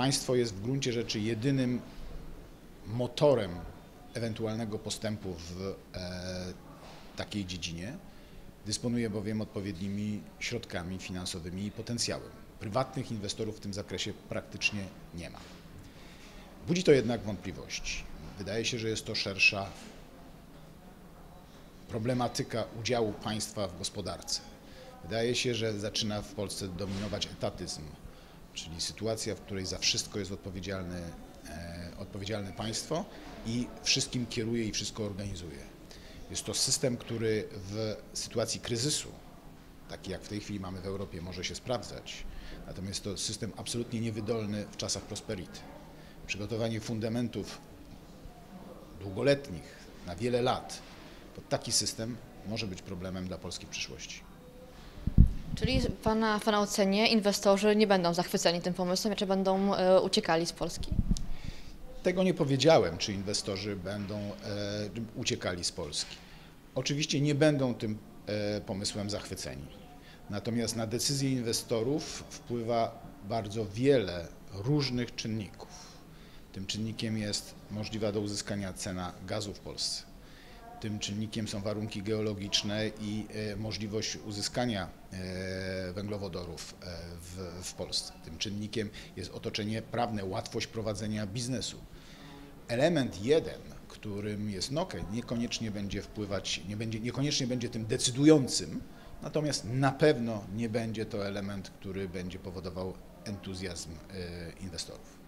państwo jest w gruncie rzeczy jedynym motorem ewentualnego postępu w e, takiej dziedzinie. Dysponuje bowiem odpowiednimi środkami finansowymi i potencjałem. Prywatnych inwestorów w tym zakresie praktycznie nie ma. Budzi to jednak wątpliwości. Wydaje się, że jest to szersza problematyka udziału państwa w gospodarce. Wydaje się, że zaczyna w Polsce dominować etatyzm, czyli sytuacja, w której za wszystko jest odpowiedzialne, odpowiedzialne państwo i wszystkim kieruje i wszystko organizuje. Jest to system, który w sytuacji kryzysu, taki jak w tej chwili mamy w Europie, może się sprawdzać, natomiast to system absolutnie niewydolny w czasach prosperity. Przygotowanie fundamentów długoletnich, na wiele lat, pod taki system może być problemem dla Polski w przyszłości. Czyli pana, pana ocenie inwestorzy nie będą zachwyceni tym pomysłem, czy będą e, uciekali z Polski? Tego nie powiedziałem, czy inwestorzy będą e, uciekali z Polski. Oczywiście nie będą tym e, pomysłem zachwyceni. Natomiast na decyzje inwestorów wpływa bardzo wiele różnych czynników. Tym czynnikiem jest możliwa do uzyskania cena gazu w Polsce. Tym czynnikiem są warunki geologiczne i e, możliwość uzyskania e, węglowodorów e, w, w Polsce. Tym czynnikiem jest otoczenie prawne, łatwość prowadzenia biznesu. Element jeden, którym jest Nokia, niekoniecznie będzie wpływać, nie będzie, niekoniecznie będzie tym decydującym, natomiast na pewno nie będzie to element, który będzie powodował entuzjazm inwestorów.